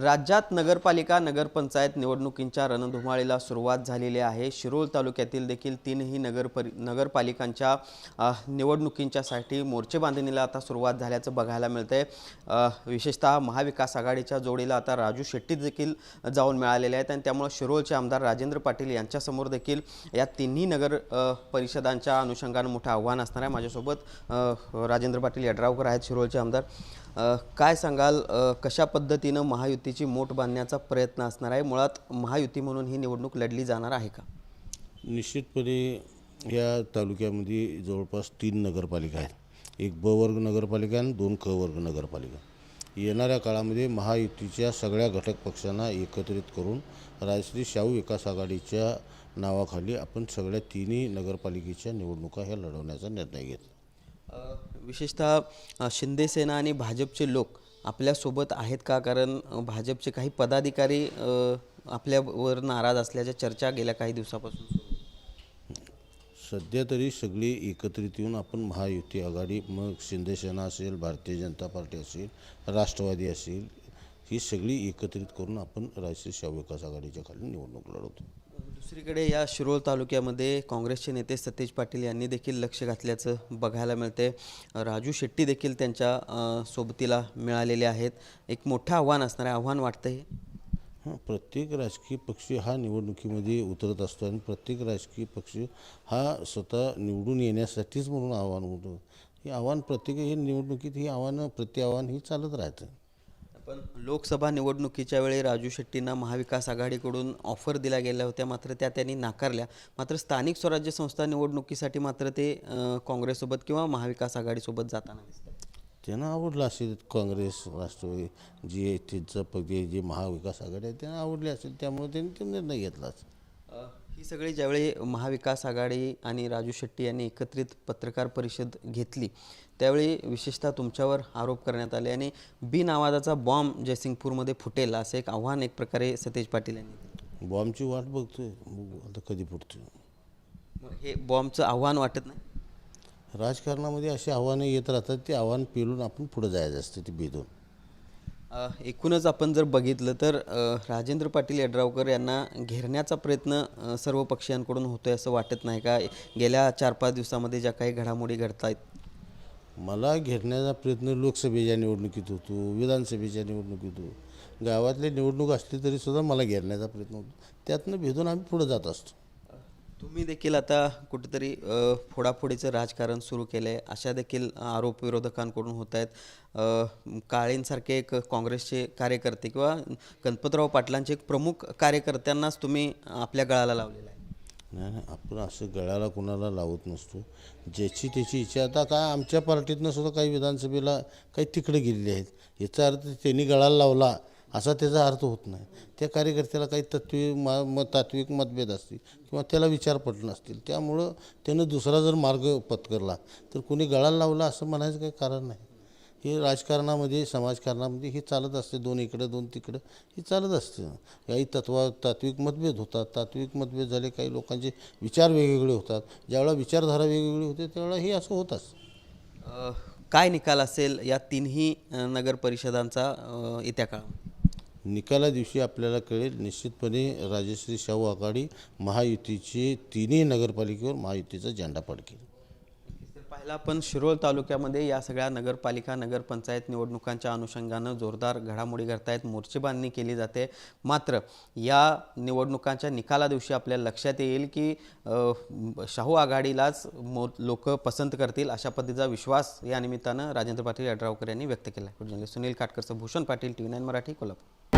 राज्यात नगरपालिका नगरपंचायत निवडणुकींच्या रणधुमाळीला सुरुवात झालेली आहे. शिरोळ तालुक्यातील देखील तीनही नगर परि नगरपालिकांच्या निवडणुकींच्यासाठी मोर्चे बांधणीला आता सुरुवात झाल्याचं बघायला मिळतंय. आहे विशेषतः महाविकास आघाडीच्या जोडीला आता राजू शेट्टी देखील जाऊन मिळालेले आहेत आणि त्यामुळे शिरोळचे आमदार राजेंद्र पाटील यांच्यासमोर देखील या तिन्ही नगर परिषदांच्या अनुषंगानं मोठं आव्हान असणार आहे. माझ्यासोबत राजेंद्र पाटील यड्रावकर आहेत शिरोळचे आमदार. काय सांगाल? कशा पद्धतीनं महायुतीची मोठ बांधण्याचा प्रयत्न असणार आहे? मुळात महायुती म्हणून ही निवडणूक लढली जाणार आहे का? निश्चितपणे या तालुक्यामध्ये जवळपास तीन नगरपालिका आहेत. एक ब वर्ग नगरपालिका आणि दोन क वर्ग नगरपालिका. येणाऱ्या काळामध्ये महायुतीच्या सगळ्या घटक पक्षांना एकत्रित करून राजश्री शाहू विकास आघाडीच्या नावाखाली आपण सगळ्या तिन्ही नगरपालिकेच्या निवडणुका ह्या लढवण्याचा निर्णय घेतला. विशेषतः शिंदेसेना आणि भाजपचे लोक आपल्यासोबत आहेत का? कारण भाजपचे काही पदाधिकारी आपल्यावर नाराज असल्याच्या चर्चा गेल्या काही दिवसापासून सध्या तरी सगळी एकत्रित येऊन आपण महायुती आघाडी मग शिंदेसेना असेल भारतीय जनता पार्टी असेल राष्ट्रवादी असेल ही सगळी एकत्रित करून आपण राष्ट्रीय विकास आघाडीच्या खाली निवडणूक लढवतो. दुसरीकडे या शिरोळ तालुक्यामध्ये काँग्रेसचे नेते सतेज पाटील यांनी देखील लक्ष घातल्याचं बघायला मिळते राजू शेट्टी देखील त्यांच्या सोबतीला मिळालेले आहेत. एक मोठं आव्हान असणार आहे. आव्हान वाटतं हे? हां प्रत्येक राजकीय पक्ष हा निवडणुकीमध्ये उतरत असतो आणि प्रत्येक राजकीय पक्ष हा स्वतः निवडून येण्यासाठीच म्हणून आव्हान होतं हे आव्हान प्रत्येक हे निवडणुकीत ही आव्हानं प्रत्याव्हान ही चालत राहतं. पण लोकसभा निवडणुकीच्या वेळी राजू शेट्टींना महाविकास आघाडीकडून ऑफर दिल्या गेल्या होत्या मात्र त्या त्यांनी नाकारल्या. मात्र स्थानिक स्वराज्य संस्था निवडणुकीसाठी मात्र ते काँग्रेससोबत किंवा महाविकास आघाडीसोबत जाताना दिसतात. त्यांना आवडलं असेल काँग्रेस राष्ट्रवादी जे त्यांचं पक्ष जे महाविकास आघाडी आहे त्यांना आवडली असेल त्यामुळे त्यांनी ते निर्णय घेतला असेल. ही सगळी ज्यावेळी महाविकास आघाडी आणि राजू शेट्टी यांनी एकत्रित पत्रकार परिषद घेतली त्यावेळी विशेषतः तुमच्यावर आरोप करण्यात आले आणि बिनआवाजाचा बॉम्ब जयसिंगपूरमध्ये फुटेल असं एक आव्हान एक प्रकारे सतेज पाटील यांनी. बॉम्बची वाट बघतोय बघू आता कधी फुटतोय. मग हे बॉम्बचं आव्हान वाटत नाही? राजकारणामध्ये अशी आव्हानं येत राहतात ते आव्हान पेलून आपण पुढे जायचं असतं ते भेदून एकूणच आपण जर बघितलं तर राजेंद्र पाटील यड्रावकर यांना घेरण्याचा प्रयत्न सर्व पक्षीयांकडून होतोय असं वाटत नाही का? गेल्या चार पाच दिवसामध्ये ज्या काही घडामोडी घडत आहेत मला घेरण्याचा प्रयत्न लोकसभेच्या निवडणुकीत होतो विधानसभेच्या निवडणुकीत होतो. गावातली निवडणूक असली तरीसुद्धा मला घेरण्याचा प्रयत्न होतो. त्यातनं भेदून आम्ही पुढे जात असतो. तुम्ही देखील आता कुठेतरी फोडाफोडीचं राजकारण सुरू केलं आहे अशा देखील आरोप विरोधकांकडून होत आहेत. काळींसारखे काळेंसारखे एक काँग्रेसचे कार्यकर्ते किंवा गणपतराव पाटलांचे एक प्रमुख कार्यकर्त्यांनाच तुम्ही आपल्या गळाला लावलेला आहे. नाही नाही आपण असं गळ्याला कुणाला लावत नसतो. ज्याची त्याची इच्छा आता काय आमच्या पार्टीतनं सुद्धा काही विधानसभेला काही तिकडे गेलेली आहेत. याचा अर्थ त्यांनी गळाला लावला. असा त्याचा अर्थ होत नाही. त्या कार्यकर्त्याला काही तत्वी मा म तात्विक मतभेद असतील किंवा त्याला विचार पट नसतील त्यामुळं त्यानं दुसरा जर मार्ग पत्करला तर कोणी गळाला लावला असं म्हणायचं काही कारण नाही. हे राजकारणामध्ये समाजकारणामध्ये हे चालत असते दोन इकडं दोन तिकडं हे चालत असतं. काही तत्वा तात्विक मतभेद होतात. तात्विक मतभेद झाले काही लोकांचे विचार वेगवेगळे होतात. ज्यावेळेला विचारधारा वेगवेगळी होते त्यावेळेला हे असं होत असतं. काय निकाल असेल या तिन्ही नगरपरिषदांचा नगर परिषदांचा येत्या काळात निकाला दिवशी आपल्याला कळेल निश्चितपणे राजश्री शाहू आघाडी महायुतीचे तिन्ही नगरपालिकेवर महायुतीचा झेंडा फडकेल. तर पाहिलं आपण शिरोळ तालुक्यामध्ये या सगळ्या नगरपालिका नगरपंचायत निवडणुकांच्या अनुषंगानं जोरदार घडामोडी घडतायत मोर्चेबांधणी केली जाते. मात्र या निवडणुकांच्या निकाला दिवशी आपल्याला लक्षात येईल की शाहू आघाडीलाच मो लोक पसंत करतील अशा पद्धतीचा विश्वास या निमित्तानं राजेंद्र पाटील यड्रावकर यांनी व्यक्त केला आहे Sunil काटकरचं Bhushan Patil T V nine Marathi Kolhapur.